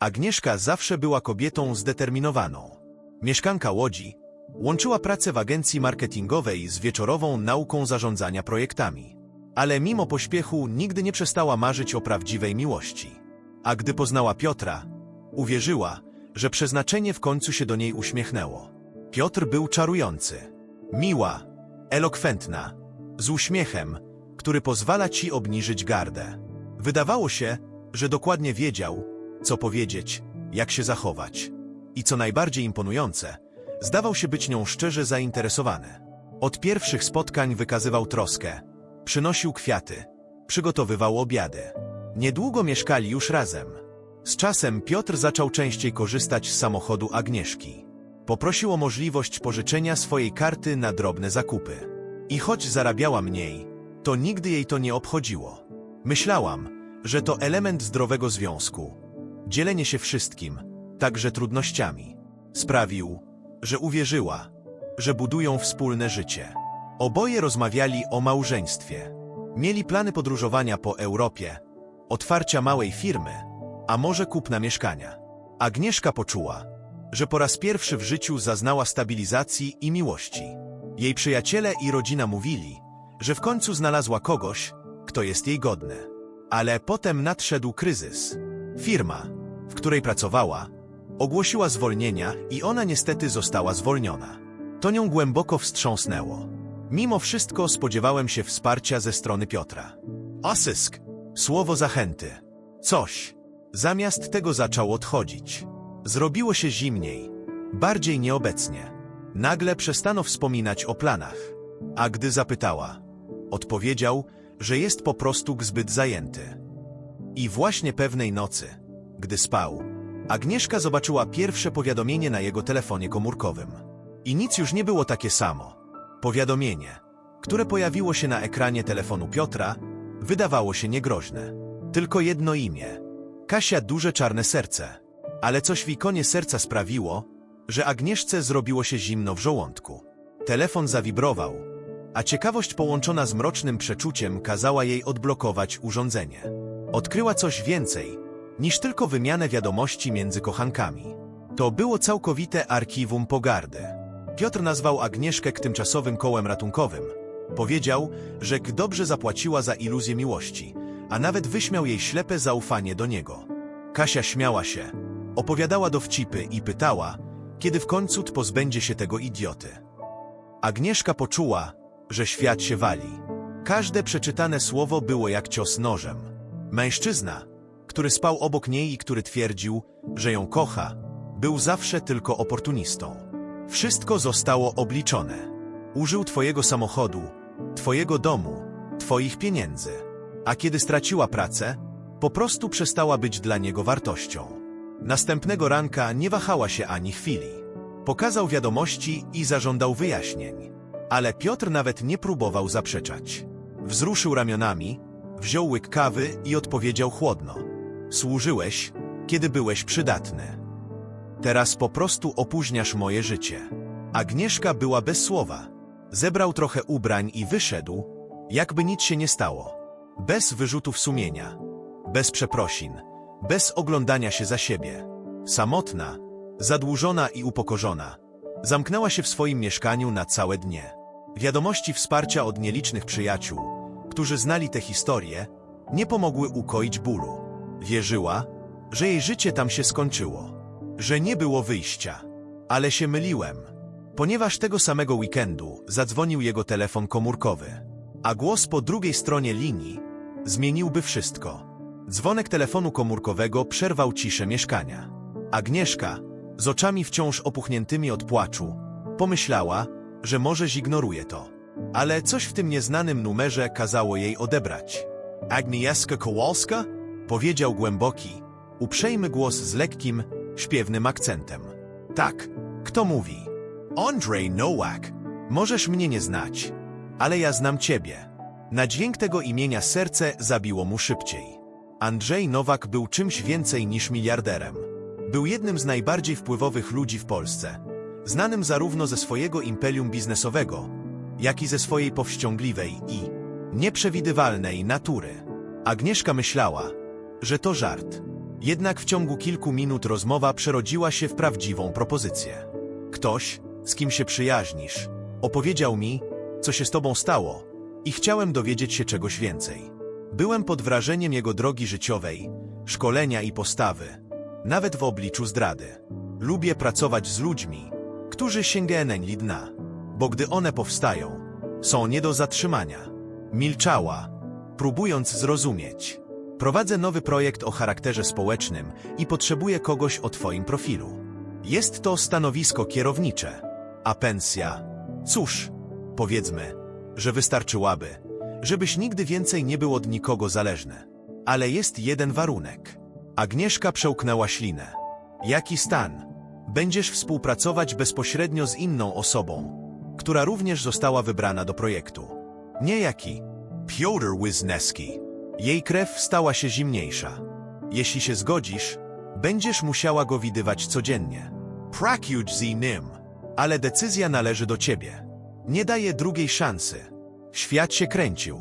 Agnieszka zawsze była kobietą zdeterminowaną. Mieszkanka Łodzi łączyła pracę w agencji marketingowej z wieczorową nauką zarządzania projektami. Ale mimo pośpiechu nigdy nie przestała marzyć o prawdziwej miłości. A gdy poznała Piotra, uwierzyła, że przeznaczenie w końcu się do niej uśmiechnęło. Piotr był czarujący, miła, elokwentna, z uśmiechem, który pozwala ci obniżyć gardę. Wydawało się, że dokładnie wiedział, co powiedzieć, jak się zachować. I co najbardziej imponujące, zdawał się być nią szczerze zainteresowany. Od pierwszych spotkań wykazywał troskę, przynosił kwiaty, przygotowywał obiady. Niedługo mieszkali już razem. Z czasem Piotr zaczął częściej korzystać z samochodu Agnieszki. Poprosił o możliwość pożyczenia swojej karty na drobne zakupy. I choć zarabiała mniej, to nigdy jej to nie obchodziło. Myślałam, że to element zdrowego związku. Dzielenie się wszystkim, także trudnościami, sprawił, że uwierzyła, że budują wspólne życie. Oboje rozmawiali o małżeństwie. Mieli plany podróżowania po Europie, otwarcia małej firmy, a może kupna mieszkania. Agnieszka poczuła, że po raz pierwszy w życiu zaznała stabilizacji i miłości. Jej przyjaciele i rodzina mówili, że w końcu znalazła kogoś, kto jest jej godny. Ale potem nadszedł kryzys. Firma, w której pracowała, ogłosiła zwolnienia i ona niestety została zwolniona. To nią głęboko wstrząsnęło. Mimo wszystko spodziewałem się wsparcia ze strony Piotra. Asysk, słowo zachęty. Coś. Zamiast tego zaczął odchodzić. Zrobiło się zimniej, bardziej nieobecnie. Nagle przestano wspominać o planach. A gdy zapytała, odpowiedział, że jest po prostu zbyt zajęty. I właśnie pewnej nocy, gdy spał, Agnieszka zobaczyła pierwsze powiadomienie na jego telefonie komórkowym. I nic już nie było takie samo. Powiadomienie, które pojawiło się na ekranie telefonu Piotra, wydawało się niegroźne. Tylko jedno imię. Kasia duże czarne serce. Ale coś w ikonie serca sprawiło, że Agnieszce zrobiło się zimno w żołądku. Telefon zawibrował, a ciekawość połączona z mrocznym przeczuciem kazała jej odblokować urządzenie. Odkryła coś więcej niż tylko wymianę wiadomości między kochankami. To było całkowite archiwum pogardy. Piotr nazwał Agnieszkę tymczasowym kołem ratunkowym. Powiedział, że dobrze zapłaciła za iluzję miłości, a nawet wyśmiał jej ślepe zaufanie do niego. Kasia śmiała się, opowiadała dowcipy i pytała, kiedy w końcu pozbędzie się tego idioty. Agnieszka poczuła, że świat się wali. Każde przeczytane słowo było jak cios nożem. Mężczyzna, który spał obok niej i który twierdził, że ją kocha, był zawsze tylko oportunistą. Wszystko zostało obliczone. Użył twojego samochodu, twojego domu, twoich pieniędzy. A kiedy straciła pracę, po prostu przestała być dla niego wartością. Następnego ranka nie wahała się ani chwili. Pokazał wiadomości i zażądał wyjaśnień. Ale Piotr nawet nie próbował zaprzeczać. Wzruszył ramionami, wziął łyk kawy i odpowiedział chłodno. Służyłeś, kiedy byłeś przydatny. Teraz po prostu opóźniasz moje życie. Agnieszka była bez słowa. Zebrał trochę ubrań i wyszedł, jakby nic się nie stało. Bez wyrzutów sumienia, bez przeprosin, bez oglądania się za siebie. Samotna, zadłużona i upokorzona, zamknęła się w swoim mieszkaniu na całe dnie. Wiadomości wsparcia od nielicznych przyjaciół, którzy znali tę historię, nie pomogły ukoić bólu. Wierzyła, że jej życie tam się skończyło, że nie było wyjścia. Ale się myliłem, ponieważ tego samego weekendu zadzwonił jego telefon komórkowy, a głos po drugiej stronie linii zmieniłby wszystko. Dzwonek telefonu komórkowego przerwał ciszę mieszkania. Agnieszka, z oczami wciąż opuchniętymi od płaczu, pomyślała, że może zignoruje to. Ale coś w tym nieznanym numerze kazało jej odebrać. Agnieszka Kowalska? Powiedział głęboki, uprzejmy głos z lekkim, śpiewnym akcentem. Tak, kto mówi? Andrzej Nowak. Możesz mnie nie znać, ale ja znam ciebie. Na dźwięk tego imienia serce zabiło mu szybciej. Andrzej Nowak był czymś więcej niż miliarderem. Był jednym z najbardziej wpływowych ludzi w Polsce, znanym zarówno ze swojego imperium biznesowego, jak i ze swojej powściągliwej i nieprzewidywalnej natury. Agnieszka myślała, że to żart. Jednak w ciągu kilku minut rozmowa przerodziła się w prawdziwą propozycję. Ktoś, z kim się przyjaźnisz, opowiedział mi, co się z tobą stało i chciałem dowiedzieć się czegoś więcej. Byłem pod wrażeniem jego drogi życiowej, szkolenia i postawy, nawet w obliczu zdrady. Lubię pracować z ludźmi, którzy sięgają dna, bo gdy one powstają, są nie do zatrzymania. Milczała, próbując zrozumieć. Prowadzę nowy projekt o charakterze społecznym i potrzebuję kogoś o Twoim profilu. Jest to stanowisko kierownicze, a pensja, cóż, powiedzmy, że wystarczyłaby, żebyś nigdy więcej nie był od nikogo zależny. Ale jest jeden warunek. Agnieszka przełknęła ślinę. Jaki stan? Będziesz współpracować bezpośrednio z inną osobą, która również została wybrana do projektu. Niejaki Piotr Wisneski. Jej krew stała się zimniejsza. Jeśli się zgodzisz, będziesz musiała go widywać codziennie. Prakuj z nim. Ale decyzja należy do ciebie. Nie daje drugiej szansy. Świat się kręcił.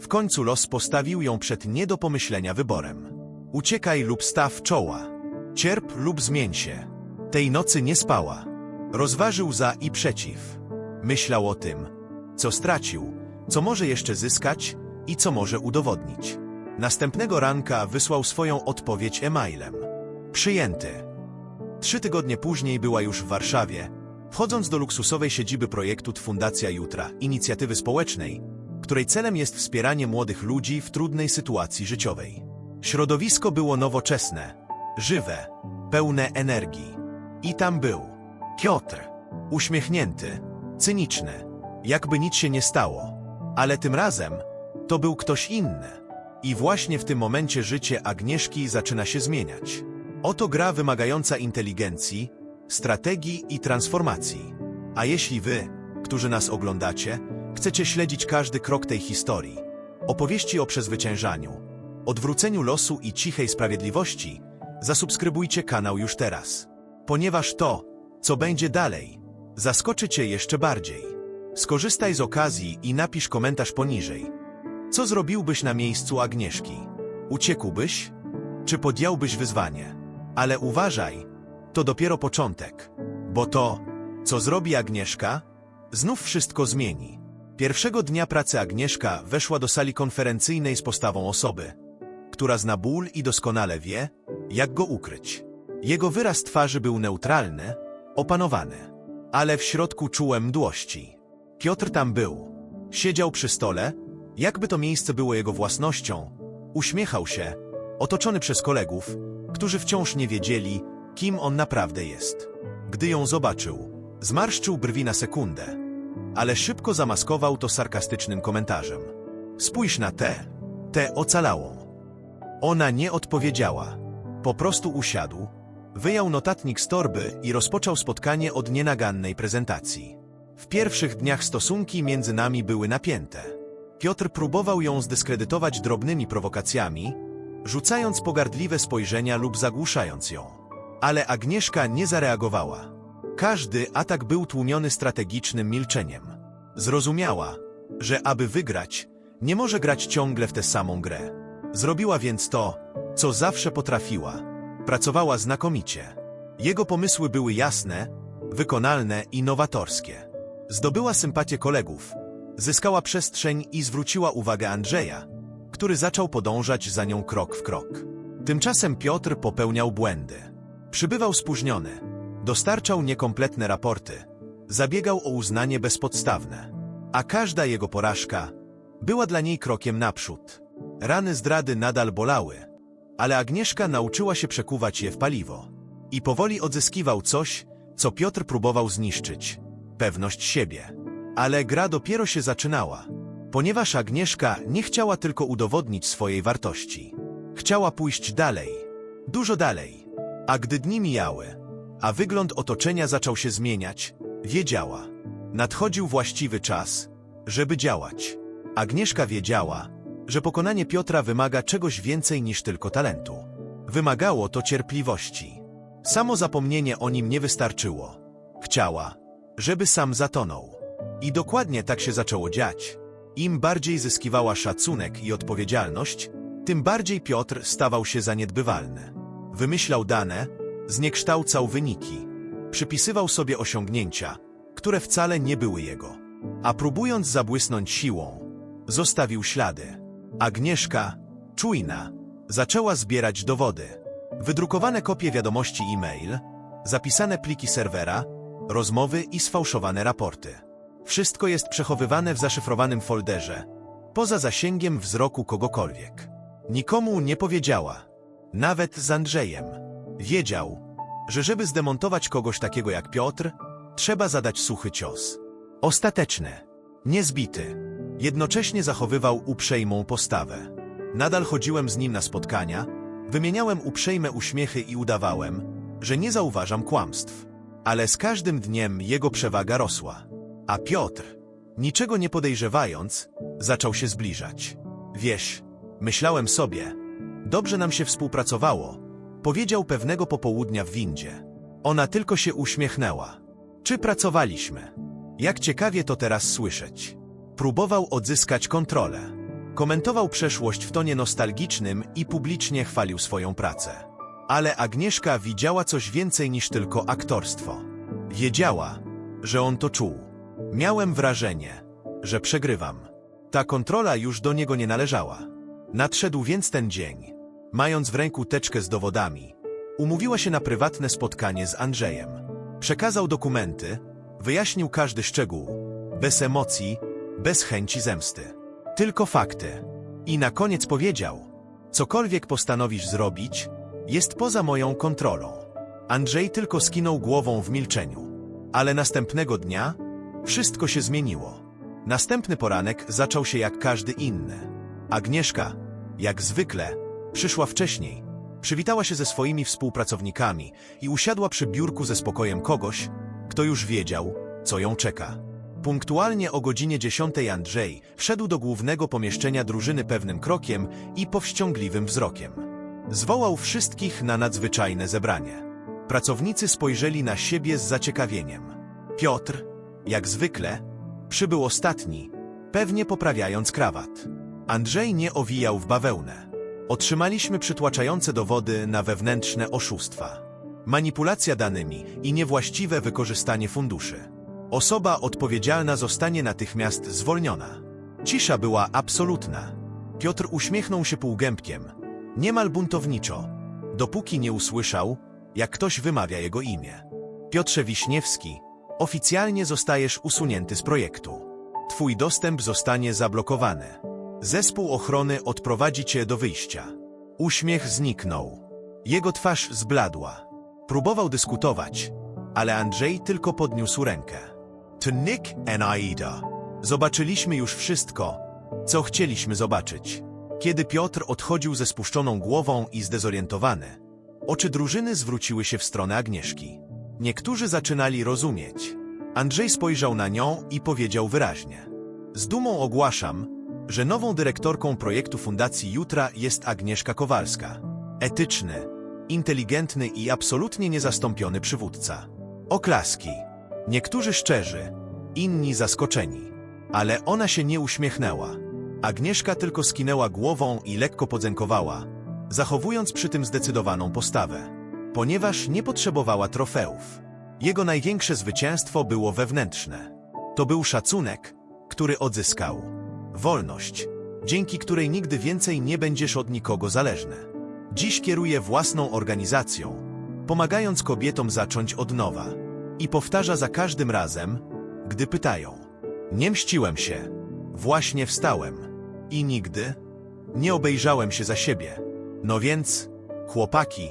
W końcu los postawił ją przed nie do pomyślenia wyborem. Uciekaj lub staw czoła. Cierp lub zmień się. Tej nocy nie spała. Rozważył za i przeciw. Myślał o tym, co stracił, co może jeszcze zyskać i co może udowodnić. Następnego ranka wysłał swoją odpowiedź e-mailem. Przyjęty. Trzy tygodnie później była już w Warszawie, wchodząc do luksusowej siedziby projektu Fundacja Jutra, inicjatywy społecznej, której celem jest wspieranie młodych ludzi w trudnej sytuacji życiowej. Środowisko było nowoczesne, żywe, pełne energii. I tam był Piotr, uśmiechnięty, cyniczny, jakby nic się nie stało. Ale tym razem to był ktoś inny. I właśnie w tym momencie życie Agnieszki zaczyna się zmieniać. Oto gra wymagająca inteligencji, strategii i transformacji. A jeśli wy, którzy nas oglądacie, chcecie śledzić każdy krok tej historii, opowieści o przezwyciężaniu, odwróceniu losu i cichej sprawiedliwości, zasubskrybujcie kanał już teraz. Ponieważ to, co będzie dalej, zaskoczy cię jeszcze bardziej. Skorzystaj z okazji i napisz komentarz poniżej. Co zrobiłbyś na miejscu Agnieszki? Uciekłbyś? Czy podjąłbyś wyzwanie? Ale uważaj, to dopiero początek. Bo to, co zrobi Agnieszka, znów wszystko zmieni. Pierwszego dnia pracy Agnieszka weszła do sali konferencyjnej z postawą osoby, która zna ból i doskonale wie, jak go ukryć. Jego wyraz twarzy był neutralny, opanowany, ale w środku czułem mdłości. Piotr tam był. Siedział przy stole, jakby to miejsce było jego własnością. Uśmiechał się, otoczony przez kolegów, którzy wciąż nie wiedzieli, kim on naprawdę jest. Gdy ją zobaczył, zmarszczył brwi na sekundę, ale szybko zamaskował to sarkastycznym komentarzem. Spójrz na tę, tę ocalałą. Ona nie odpowiedziała. Po prostu usiadł, wyjął notatnik z torby i rozpoczął spotkanie od nienagannej prezentacji. W pierwszych dniach stosunki między nami były napięte. Piotr próbował ją zdyskredytować drobnymi prowokacjami, rzucając pogardliwe spojrzenia lub zagłuszając ją. Ale Agnieszka nie zareagowała. Każdy atak był tłumiony strategicznym milczeniem. Zrozumiała, że aby wygrać, nie może grać ciągle w tę samą grę. Zrobiła więc to, co zawsze potrafiła. Pracowała znakomicie. Jego pomysły były jasne, wykonalne i nowatorskie. Zdobyła sympatię kolegów, zyskała przestrzeń i zwróciła uwagę Andrzeja, który zaczął podążać za nią krok w krok. Tymczasem Piotr popełniał błędy. Przybywał spóźniony, dostarczał niekompletne raporty, zabiegał o uznanie bezpodstawne, a każda jego porażka była dla niej krokiem naprzód. Rany zdrady nadal bolały, ale Agnieszka nauczyła się przekuwać je w paliwo i powoli odzyskiwał coś, co Piotr próbował zniszczyć pewność siebie. Ale gra dopiero się zaczynała, ponieważ Agnieszka nie chciała tylko udowodnić swojej wartości. Chciała pójść dalej, dużo dalej. A gdy dni mijały, a wygląd otoczenia zaczął się zmieniać, wiedziała. Nadchodził właściwy czas, żeby działać. Agnieszka wiedziała, że pokonanie Piotra wymaga czegoś więcej niż tylko talentu. Wymagało to cierpliwości. Samo zapomnienie o nim nie wystarczyło. Chciała, żeby sam zatonął. I dokładnie tak się zaczęło dziać. Im bardziej zyskiwała szacunek i odpowiedzialność, tym bardziej Piotr stawał się zaniedbywalny. Wymyślał dane, zniekształcał wyniki. Przypisywał sobie osiągnięcia, które wcale nie były jego. A próbując zabłysnąć siłą, zostawił ślady. Agnieszka, czujna, zaczęła zbierać dowody. Wydrukowane kopie wiadomości e-mail, zapisane pliki serwera, rozmowy i sfałszowane raporty. Wszystko jest przechowywane w zaszyfrowanym folderze, poza zasięgiem wzroku kogokolwiek. Nikomu nie powiedziała, nawet z Andrzejem. Wiedział, że żeby zdemontować kogoś takiego jak Piotr, trzeba zadać suchy cios. Ostateczny, niezbity. Jednocześnie zachowywał uprzejmą postawę. Nadal chodziłem z nim na spotkania, wymieniałem uprzejme uśmiechy i udawałem, że nie zauważam kłamstw. Ale z każdym dniem jego przewaga rosła. A Piotr, niczego nie podejrzewając, zaczął się zbliżać. Wiesz, myślałem sobie, dobrze nam się współpracowało, powiedział pewnego popołudnia w windzie. Ona tylko się uśmiechnęła. Czy pracowaliśmy? Jak ciekawie to teraz słyszeć. Próbował odzyskać kontrolę. Komentował przeszłość w tonie nostalgicznym i publicznie chwalił swoją pracę. Ale Agnieszka widziała coś więcej niż tylko aktorstwo. Wiedziała, że on to czuł. Miałem wrażenie, że przegrywam. Ta kontrola już do niego nie należała. Nadszedł więc ten dzień. Mając w ręku teczkę z dowodami, umówiła się na prywatne spotkanie z Andrzejem. Przekazał dokumenty, wyjaśnił każdy szczegół, bez emocji, bez chęci zemsty. Tylko fakty. I na koniec powiedział: Cokolwiek postanowisz zrobić, jest poza moją kontrolą. Andrzej tylko skinął głową w milczeniu. Ale następnego dnia wszystko się zmieniło. Następny poranek zaczął się jak każdy inny. Agnieszka, jak zwykle, przyszła wcześniej, przywitała się ze swoimi współpracownikami i usiadła przy biurku ze spokojem kogoś, kto już wiedział, co ją czeka. Punktualnie o godzinie 10 Andrzej wszedł do głównego pomieszczenia drużyny pewnym krokiem i powściągliwym wzrokiem. Zwołał wszystkich na nadzwyczajne zebranie. Pracownicy spojrzeli na siebie z zaciekawieniem. Piotr, jak zwykle, przybył ostatni, pewnie poprawiając krawat. Andrzej nie owijał w bawełnę. Otrzymaliśmy przytłaczające dowody na wewnętrzne oszustwa. Manipulacja danymi i niewłaściwe wykorzystanie funduszy. Osoba odpowiedzialna zostanie natychmiast zwolniona. Cisza była absolutna. Piotr uśmiechnął się półgębkiem, niemal buntowniczo, dopóki nie usłyszał, jak ktoś wymawia jego imię. Piotrze Wiśniewski, oficjalnie zostajesz usunięty z projektu. Twój dostęp zostanie zablokowany. Zespół ochrony odprowadzi cię do wyjścia. Uśmiech zniknął. Jego twarz zbladła. Próbował dyskutować, ale Andrzej tylko podniósł rękę. To Nick and Aida. Zobaczyliśmy już wszystko, co chcieliśmy zobaczyć. Kiedy Piotr odchodził ze spuszczoną głową i zdezorientowany, oczy drużyny zwróciły się w stronę Agnieszki. Niektórzy zaczynali rozumieć. Andrzej spojrzał na nią i powiedział wyraźnie. Z dumą ogłaszam, że nową dyrektorką projektu Fundacji Jutra jest Agnieszka Kowalska. Etyczny, inteligentny i absolutnie niezastąpiony przywódca. Oklaski. Niektórzy szczerzy, inni zaskoczeni. Ale ona się nie uśmiechnęła. Agnieszka tylko skinęła głową i lekko podzękowała, zachowując przy tym zdecydowaną postawę. Ponieważ nie potrzebowała trofeów. Jego największe zwycięstwo było wewnętrzne. To był szacunek, który odzyskał. Wolność, dzięki której nigdy więcej nie będziesz od nikogo zależny. Dziś kieruje własną organizacją, pomagając kobietom zacząć od nowa. I powtarza za każdym razem, gdy pytają. Nie mściłem się. Właśnie wstałem. I nigdy nie obejrzałem się za siebie. No więc, chłopaki,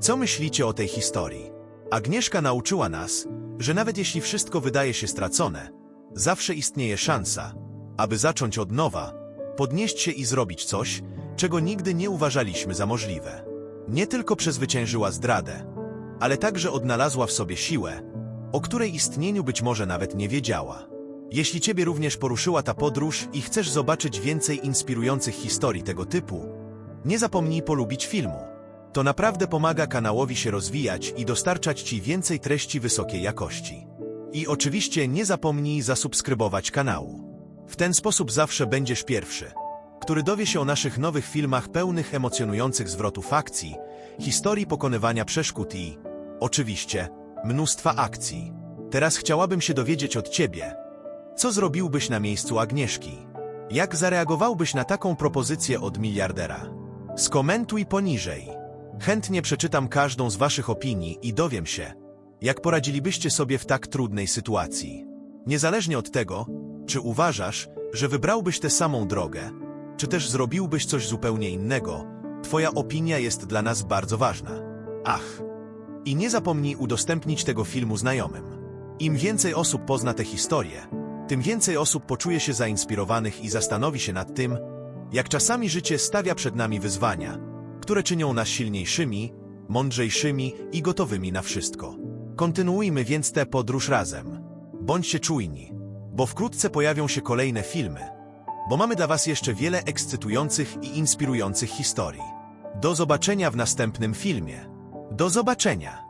co myślicie o tej historii? Agnieszka nauczyła nas, że nawet jeśli wszystko wydaje się stracone, zawsze istnieje szansa, aby zacząć od nowa, podnieść się i zrobić coś, czego nigdy nie uważaliśmy za możliwe. Nie tylko przezwyciężyła zdradę, ale także odnalazła w sobie siłę, o której istnieniu być może nawet nie wiedziała. Jeśli Ciebie również poruszyła ta podróż i chcesz zobaczyć więcej inspirujących historii tego typu, nie zapomnij polubić filmu. To naprawdę pomaga kanałowi się rozwijać i dostarczać Ci więcej treści wysokiej jakości. I oczywiście nie zapomnij zasubskrybować kanału. W ten sposób zawsze będziesz pierwszy, który dowie się o naszych nowych filmach pełnych emocjonujących zwrotów akcji, historii pokonywania przeszkód i, oczywiście, mnóstwa akcji. Teraz chciałabym się dowiedzieć od ciebie, co zrobiłbyś na miejscu Agnieszki? Jak zareagowałbyś na taką propozycję od miliardera? Skomentuj poniżej. Chętnie przeczytam każdą z waszych opinii i dowiem się, jak poradzilibyście sobie w tak trudnej sytuacji. Niezależnie od tego, czy uważasz, że wybrałbyś tę samą drogę, czy też zrobiłbyś coś zupełnie innego, twoja opinia jest dla nas bardzo ważna. Ach, i nie zapomnij udostępnić tego filmu znajomym. Im więcej osób pozna tę historię, tym więcej osób poczuje się zainspirowanych i zastanowi się nad tym, jak czasami życie stawia przed nami wyzwania, które czynią nas silniejszymi, mądrzejszymi i gotowymi na wszystko. Kontynuujmy więc tę podróż razem. Bądźcie czujni, bo wkrótce pojawią się kolejne filmy, bo mamy dla Was jeszcze wiele ekscytujących i inspirujących historii. Do zobaczenia w następnym filmie. Do zobaczenia!